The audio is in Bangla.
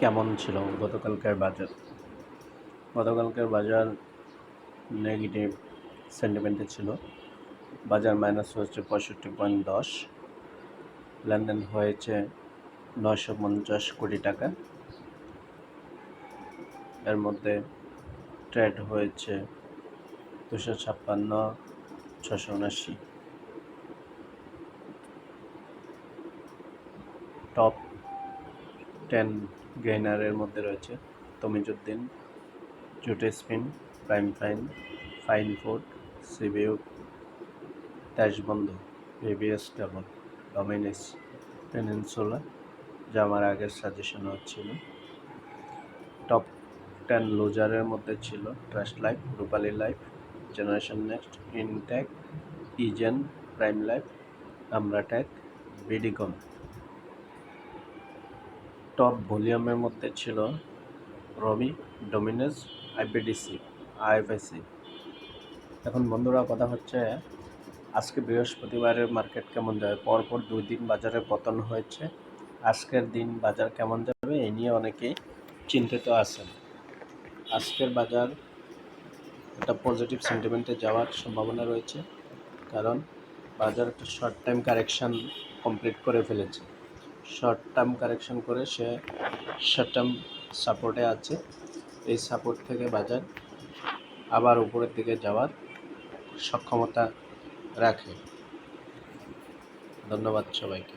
কেমন ছিল গতকালকের বাজার গতকালকের বাজার নেগেটিভ সেন্টিমেন্টে ছিল। বাজার মাইনাস হয়েছে পঁয়ষট্টি পয়েন্ট দশ। লেনদেন হয়েছে নয়শো পঞ্চাশ কোটি টাকা। এর মধ্যে ট্রেড হয়েছে দুশো ছাপ্পান্ন, ছশো উনাশি টপ টেন গেইনারের মধ্যে রয়েছে। তমিজুদ্দিন জুটে spin prime fine fine food CBU, Deshbandhu, ABS double, ডমিনিস, পেনিনসুলা যা আমার আগের সাজেশন হচ্ছিল। টপ টেন লুজারের মধ্যে ছিল trust life, Rupali life, generation next, intech, isn't, prime life আমরা ট্যাক বিডিকম টপ ভলিউমের মধ্যে ছিল রবি ডোমিনেস আইপিডিসি আইএফআইসি এখন বন্ধুরা, কথা হচ্ছে আজকে বৃহস্পতিবারের মার্কেট কেমন যাবে? পরপর দুই দিন বাজারে পতন হয়েছে। আজকের দিন বাজার কেমন যাবে এই নিয়ে অনেকেই চিন্তিত আছেন। আজকের বাজার একটা পজিটিভ সেন্টিমেন্টে যাওয়ার সম্ভাবনা রয়েছে, কারণ বাজার একটা শর্ট টাইম কারেকশান কমপ্লিট করে ফেলেছে। শর্ট টার্ম কারেকশন করে সে শর্ট টার্ম সাপোর্টে আছে। এই সাপোর্ট থেকে বাজার আবার উপরের দিকে যাওয়ার সক্ষমতা রাখে। ধন্যবাদ সবাইকে।